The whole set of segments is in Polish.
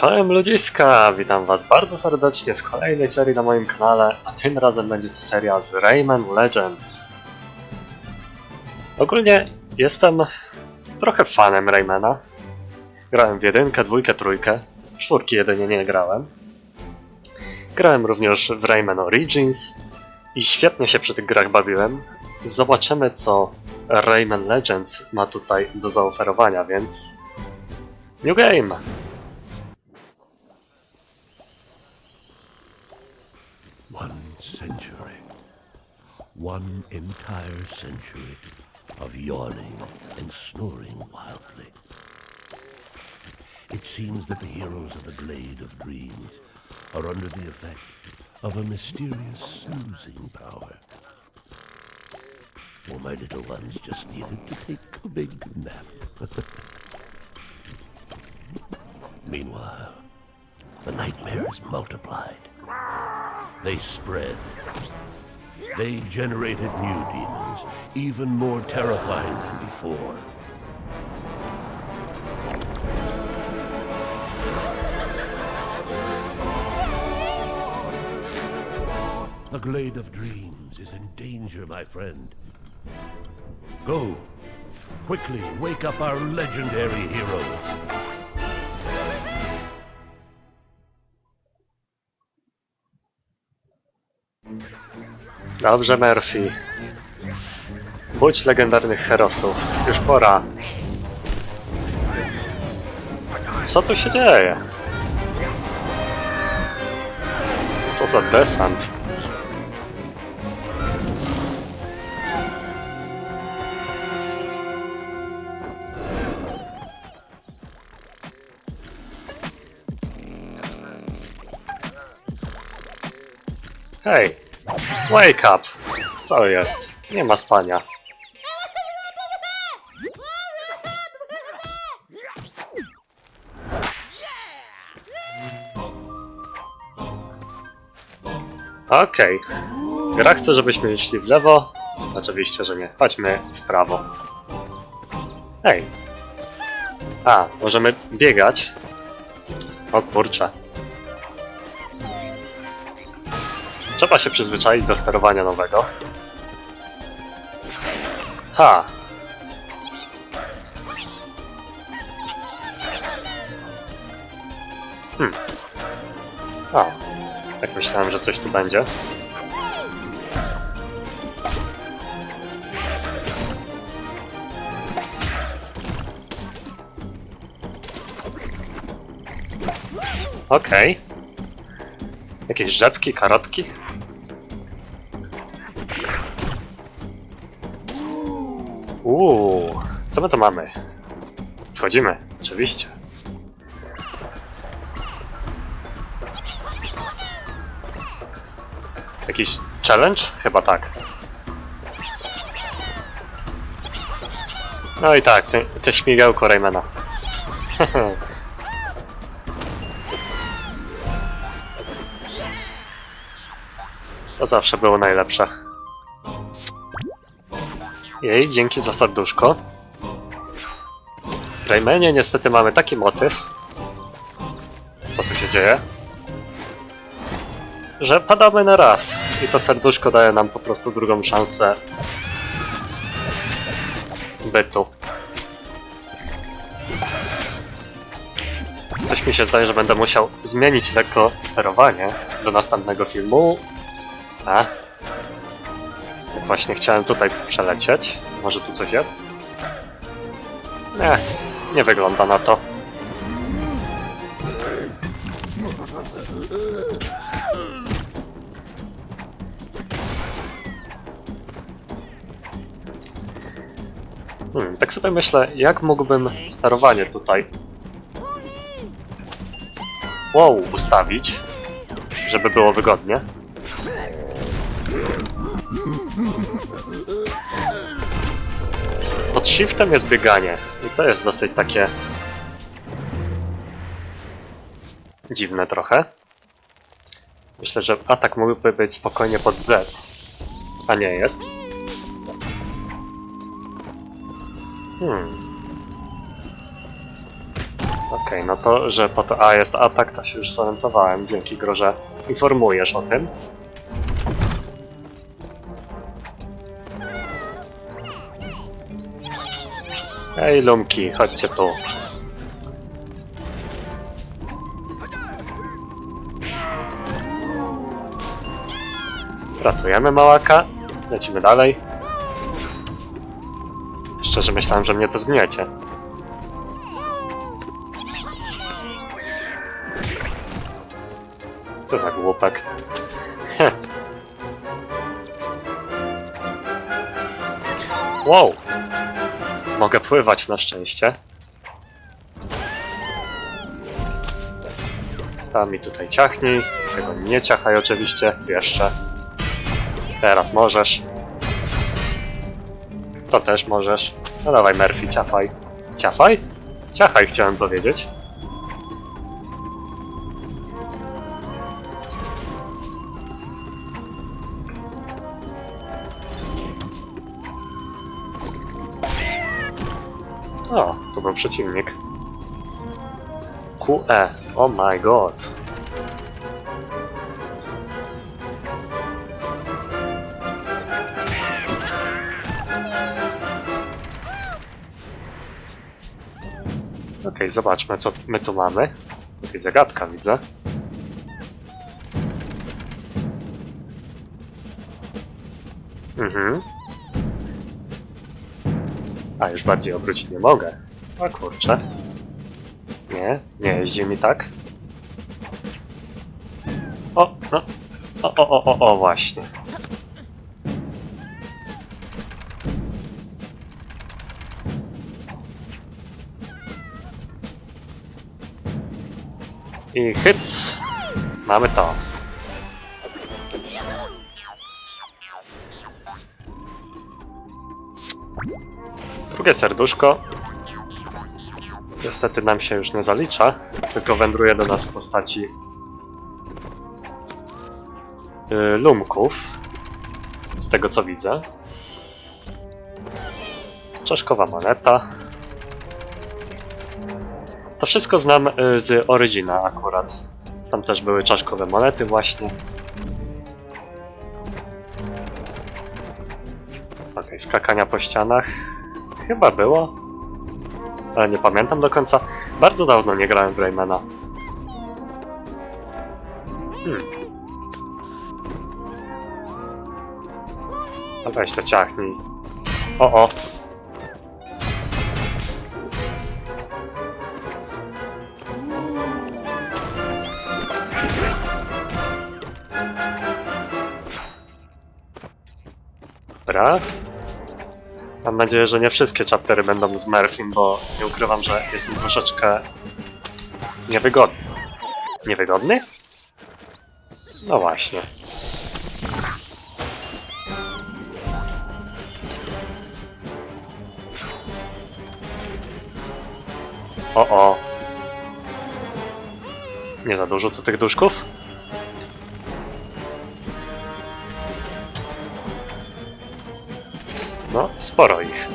Czołem ludziska! Witam was bardzo serdecznie w kolejnej serii na moim kanale, a tym razem będzie to seria z Rayman Legends. Ogólnie jestem trochę fanem Raymana. Grałem w jedynkę, dwójkę, trójkę, czwórki jedynie nie grałem. Grałem również w Rayman Origins i świetnie się przy tych grach bawiłem. Zobaczymy co Rayman Legends ma tutaj do zaoferowania, więc... New Game! Century. One entire century of yawning and snoring wildly. It seems that the heroes of the Glade of Dreams are under the effect of a mysterious soothing power. Well, my little ones just needed to take a big nap. Meanwhile, the nightmares multiplied. They spread. They generated new demons, even more terrifying than before. The Glade of Dreams is in danger, my friend. Go. Quickly wake up our legendary heroes. Dobrze, Murphy. Budź legendarnych herosów. Już pora. Co tu się dzieje? Co za desant? Hej, wake up! Co jest? Nie ma spania. Okej. Gra chce, żebyśmy szli w lewo. Oczywiście, że nie. Chodźmy w prawo. Hej. A, możemy biegać. O kurczę. Trzeba się przyzwyczaić do sterowania nowego. Ha! Hmm. O, tak myślałem, że coś tu będzie. Okej. Jakieś rzepki, karotki? Uuu, co my to mamy? Wchodzimy, oczywiście. Jakiś challenge? Chyba tak. No i tak, te, te śmigiełko Raymana. To zawsze było najlepsze. Jej, dzięki za serduszko. W Raymanie niestety mamy taki motyw. Co tu się dzieje? Że padamy na raz. I to serduszko daje nam po prostu drugą szansę bytu. Coś mi się zdaje, że będę musiał zmienić lekko sterowanie do następnego filmu. A, właśnie chciałem tutaj przelecieć. Może tu coś jest? Nie, nie wygląda na to. Hmm, tak sobie myślę, jak mógłbym sterowanie tutaj wow, ustawić, żeby było wygodnie. Shiftem jest bieganie i to jest dosyć takie dziwne trochę. Myślę, że atak mógłby być spokojnie pod Z, a nie jest. Hmm. Okej, no to, że po to A jest atak, to się już zorientowałem. Dzięki Gro, że informujesz o tym. Ej, lumki, chodźcie tu. Ratujemy małaka. Lecimy dalej. Szczerze myślałem, że mnie to zgniecie. Co za głupek. Wow! Mogę pływać na szczęście. Tam mi tutaj ciachnij. Tego nie ciachaj oczywiście. Jeszcze. Teraz możesz. To też możesz. No dawaj Murphy, ciafaj. Ciafaj? Ciachaj chciałem powiedzieć. O, to był przeciwnik. QE. Oh my god. Okej, zobaczmy co my tu mamy. Jakaś zagadka widzę. Mhm. A, już bardziej obrócić nie mogę. A kurczę. Nie, nie jeździ mi tak. O, no. O, o, o, o, o, właśnie. I hyc. Mamy to. Drugie serduszko. Niestety nam się już nie zalicza, tylko wędruje do nas w postaci yy, lumków. Z tego co widzę. Czaszkowa moneta. To wszystko znam y, z Origina akurat. Tam też były czaszkowe monety właśnie. Okej, skakania po ścianach. Chyba było. Ale nie pamiętam do końca. Bardzo dawno nie grałem w Raymana. Hmm. No weź to ciachnij. O, o. Dobra. Nadzieję, że nie wszystkie chaptery będą z Murphym, bo nie ukrywam, że jestem troszeczkę niewygodny. Niewygodny? No właśnie. O o. Nie za dużo tu tych duszków? Sporo ich.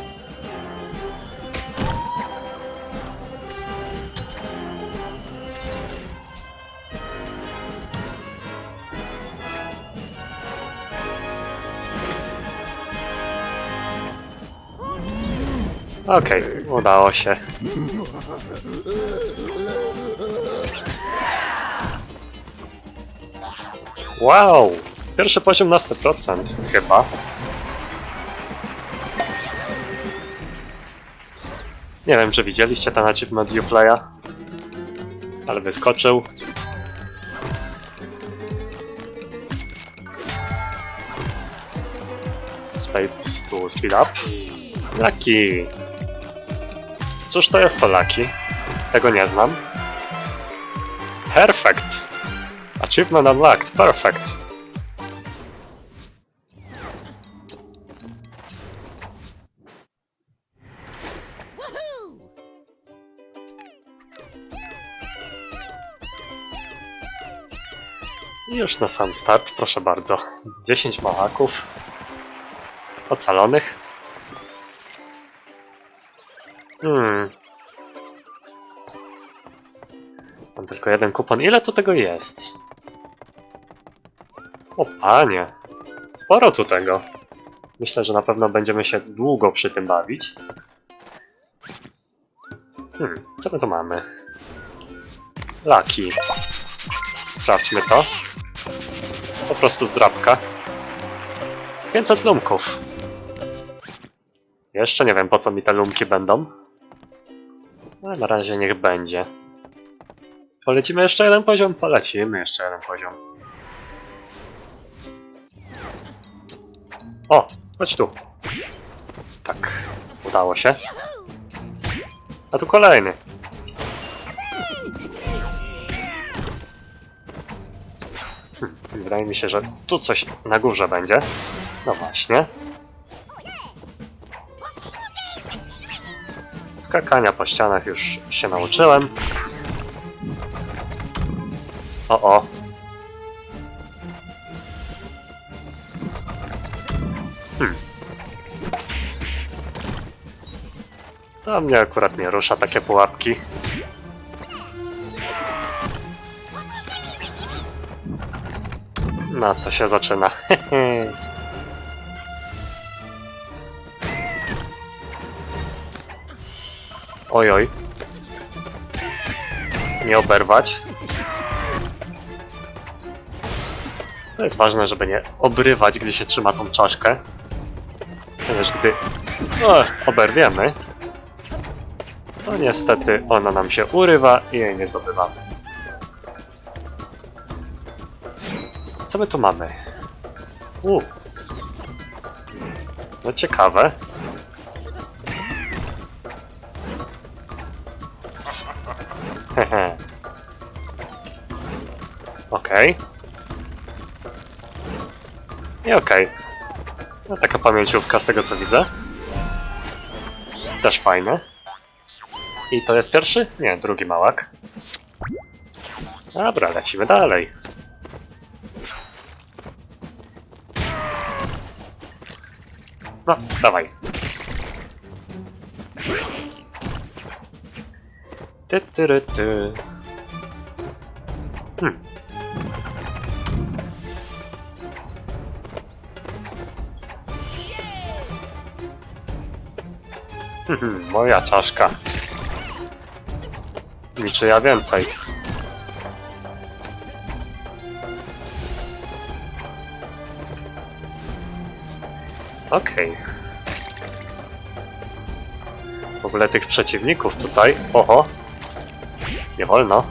Okej, udało się. Wow! Pierwszy poziom na 100% chyba. Nie wiem, czy widzieliście ten achievement Uplaya, ale wyskoczył. Space to speed up. Lucky. Cóż to jest to Lucky? Tego nie znam. Perfect. Achievement unlocked. Perfect. Już na sam start, proszę bardzo. 10 małaków. Ocalonych. Hmm. Mam tylko jeden kupon. Ile tu tego jest? O panie. Sporo tu tego. Myślę, że na pewno będziemy się długo przy tym bawić. Hmm, co my tu mamy? Laki. Sprawdźmy to. Po prostu zdrabka. 500 lumków. Jeszcze nie wiem po co mi te lumki będą. Ale na razie niech będzie. Polecimy jeszcze jeden poziom? Polecimy jeszcze jeden poziom. O, chodź tu. Tak, udało się. A tu kolejny. Wydaje mi się, że tu coś na górze będzie. No właśnie. Skakania po ścianach już się nauczyłem. O, o. Hmm. To mnie akurat nie rusza takie pułapki. No to się zaczyna. Oj, oj. Nie oberwać. To jest ważne, żeby nie obrywać, gdy się trzyma tą czaszkę. Ponieważ gdy o, oberwiemy, to niestety ona nam się urywa i jej nie zdobywamy. Co my tu mamy? U. No ciekawe. Hehe. Okej. I okej. No taka pamięciówka z tego co widzę. Też fajne. I to jest pierwszy? Nie, drugi małak. Dobra, lecimy dalej. No, dawaj. Ty, ty, ty. Hmm. Mhm, Moja czaszka. Niczyja więcej. Okej. W ogóle tych przeciwników tutaj. Oho. Nie wolno.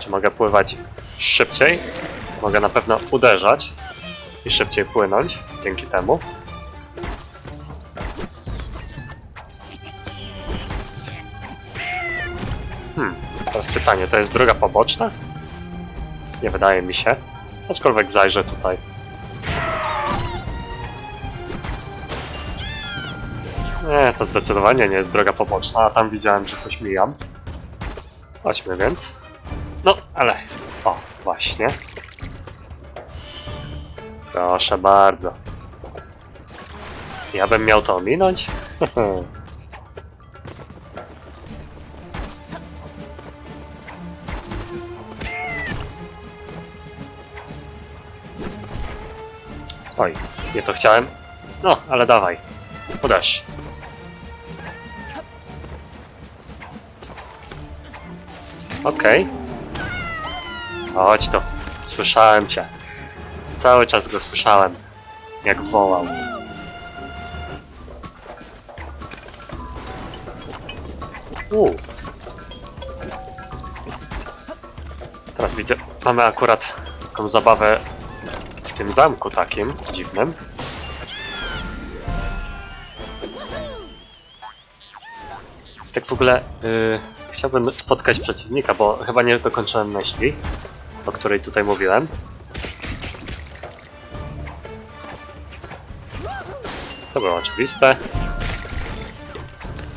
Czy mogę pływać szybciej? Mogę na pewno uderzać i szybciej płynąć dzięki temu. Pytanie, to jest droga poboczna? Nie wydaje mi się. Aczkolwiek zajrzę tutaj. Nie, to zdecydowanie nie jest droga poboczna, a tam widziałem, że coś mijam. Chodźmy więc. No, ale... O, właśnie. Proszę bardzo. Ja bym miał to ominąć? Oj, nie to chciałem. No, ale dawaj. Uderz. Okej. Chodź to. Słyszałem cię. Cały czas go słyszałem. Jak wołał. U. Teraz widzę, mamy akurat taką zabawę tym zamku takim dziwnym. Tak w ogóle yy, chciałbym spotkać przeciwnika, bo chyba nie dokończyłem myśli, o której tutaj mówiłem. To było oczywiste.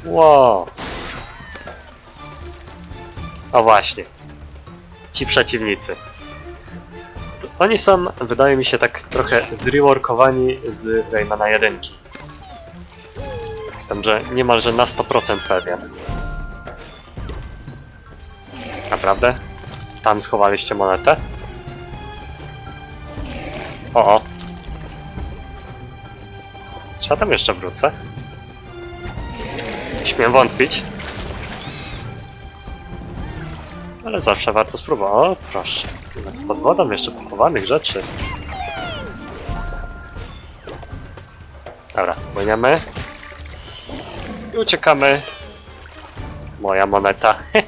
Wow. O właśnie. Ci przeciwnicy. Oni są, wydaje mi się, tak trochę zreworkowani z Raymana 1. Jestem, że niemalże na 100% pewien. Naprawdę? Tam schowaliście monetę? O, o. Czy ja tam jeszcze wrócę? Śmiem wątpić. Ale zawsze warto spróbować. O, proszę. Pod wodą jeszcze pochowanych rzeczy. Dobra, płyniemy. I uciekamy. Moja moneta.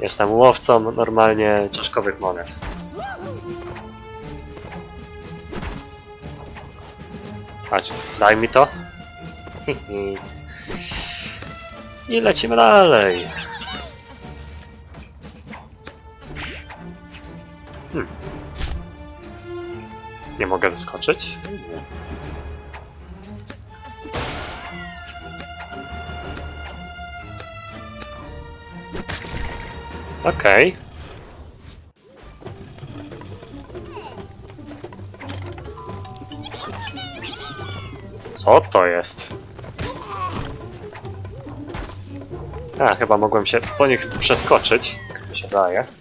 Jestem łowcą normalnie czaszkowych monet. Chodź, daj mi to. I lecimy dalej. Nie mogę wyskoczyć? Okej. Co to jest? A, chyba mogłem się po nich przeskoczyć, jak mi się daje.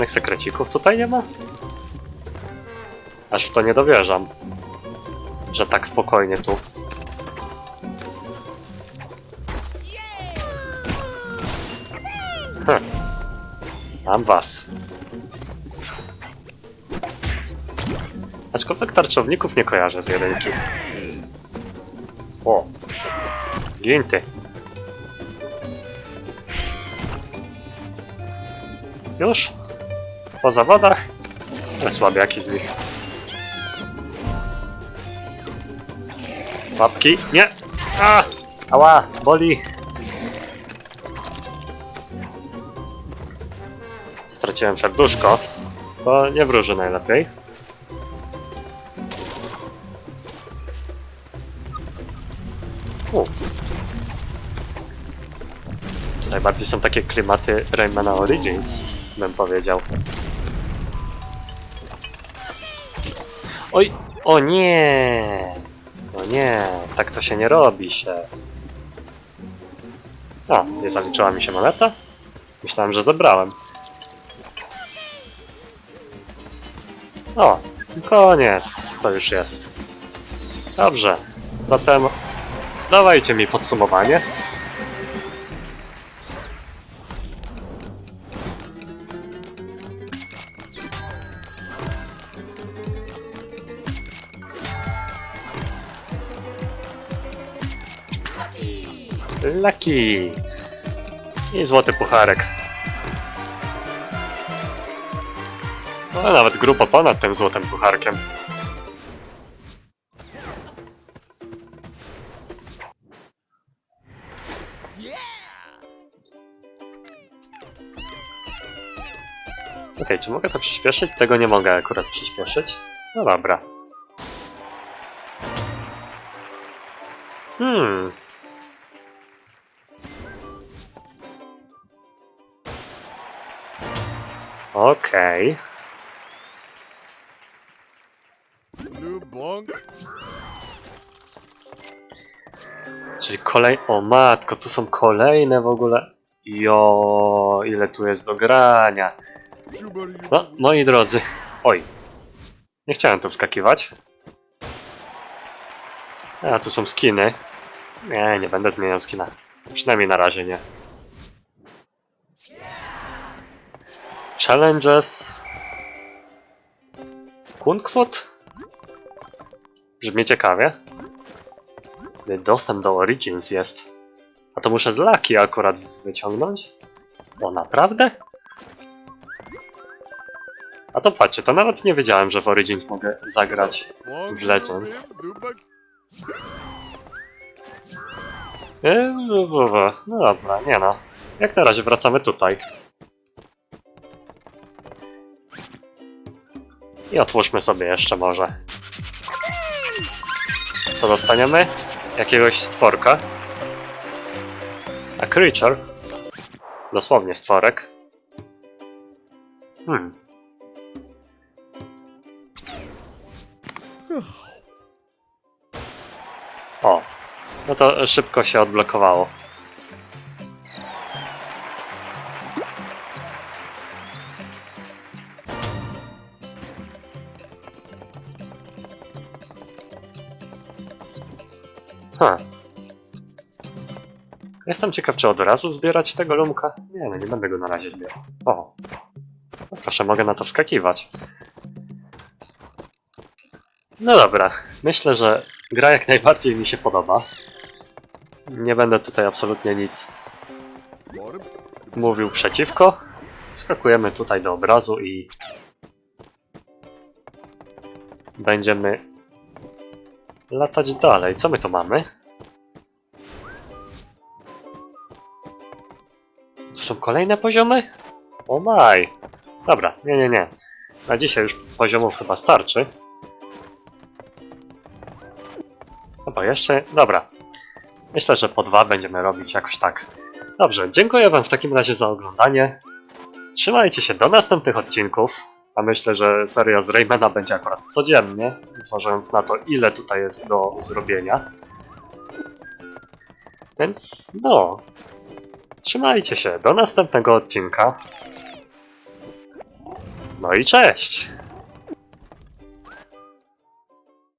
Żadnych sekrecików tutaj nie ma? Aż w to nie dowierzam. Że tak spokojnie tu. Hm. Mam was. Aczkolwiek tarczowników nie kojarzę z jedynki. O! Ginty. Już? Po zawodach? Słabiaki z nich. Łapki? Nie! A! Ała! Boli! Straciłem serduszko. To nie wróży najlepiej. U. Tutaj bardziej są takie klimaty Raymana Origins, bym powiedział. Oj! O nie! O nie! Tak to się nie robi się. O, nie zaliczyła mi się moneta? Myślałem, że zebrałem. O, koniec. To już jest. Dobrze. Zatem dawajcie mi podsumowanie. Lucky! I złoty pucharek. No, nawet grupa ponad tym złotym pucharkiem. Okej, czy mogę to przyspieszyć? Tego nie mogę akurat przyspieszyć. No dobra. Hmm. Okej. Czyli kolej... O matko, tu są kolejne w ogóle... Jo, ile tu jest do grania. No, moi drodzy. Oj. Nie chciałem tu wskakiwać. A, tu są skiny. Nie, nie będę zmieniał skina. Przynajmniej na razie nie. Challenges. Kunkwot? Brzmi ciekawie. Tutaj Dostęp do Origins jest. A to muszę z Laki akurat wyciągnąć? O, naprawdę? A to patrzcie, to nawet nie wiedziałem, że w Origins mogę zagrać. W Legends. W- w- w- No dobra, nie no. Jak na razie wracamy tutaj. I otwórzmy sobie jeszcze może. Co dostaniemy? Jakiegoś stworka. A creature? Dosłownie stworek. Hmm. O, no to szybko się odblokowało. Ha. Jestem ciekaw, czy od razu zbierać tego lumka? Nie, no nie będę go na razie zbierał. O. No proszę, mogę na to wskakiwać. No dobra, myślę, że gra jak najbardziej mi się podoba. Nie będę tutaj absolutnie nic mówił przeciwko. Skakujemy tutaj do obrazu i będziemy latać dalej. Co my tu mamy? Tu są kolejne poziomy? O maj! Dobra, nie, nie, nie. Na dzisiaj już poziomów chyba starczy. Chyba jeszcze... Dobra. Myślę, że po dwa będziemy robić jakoś tak. Dobrze, dziękuję Wam w takim razie za oglądanie. Trzymajcie się do następnych odcinków. A myślę, że seria z Raymana będzie akurat codziennie, zważając na to, ile tutaj jest do zrobienia. Więc no. Trzymajcie się do następnego odcinka. No i cześć!